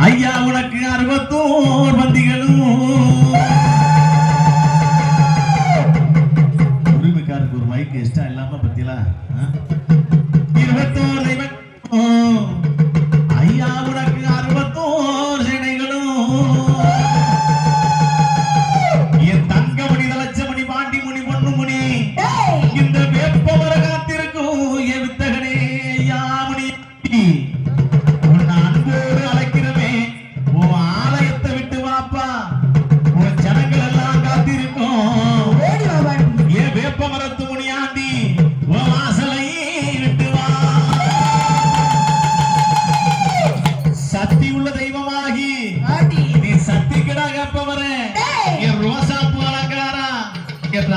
ஐயா உனக்கு அறுபத்தோர்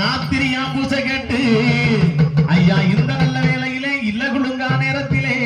ராத்திரியா பூசை கேட்டு ஐயா இந்த நல்ல வேலையிலே இல்ல குழுங்கா நேரத்திலே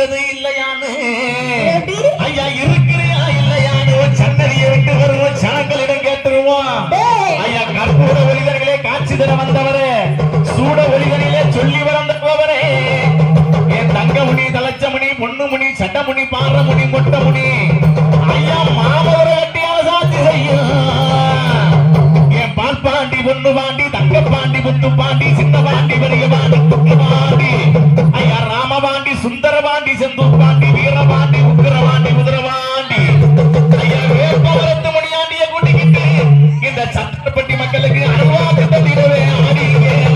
இருக்கிறது இல்லையான்னு ஐயா இருக்கிறியா இல்லையான்னு சன்னதியை விட்டு வருவோம் சனங்களிடம் கேட்டுருவோம். ஐயா கற்பூர ஒளிதர்களே காட்சி தர வந்தவரே. சூட ஒளிதனிலே சொல்லி வளர்ந்தவரே என் தங்கமுனி தலச்சமுனி பொண்ணுமுனி சட்டமுனி பாறமுனி மொட்டமுனி. ஐயா மாமவர கட்டியால சாட்சி செய்யும். என் பால் பாண்டி பொண்ணு பாண்டி தங்க பாண்டி முத்து பாண்டி சின்ன பாண்டி பெரிய மக்களுக்கு அருவாபத்தை ஆடியே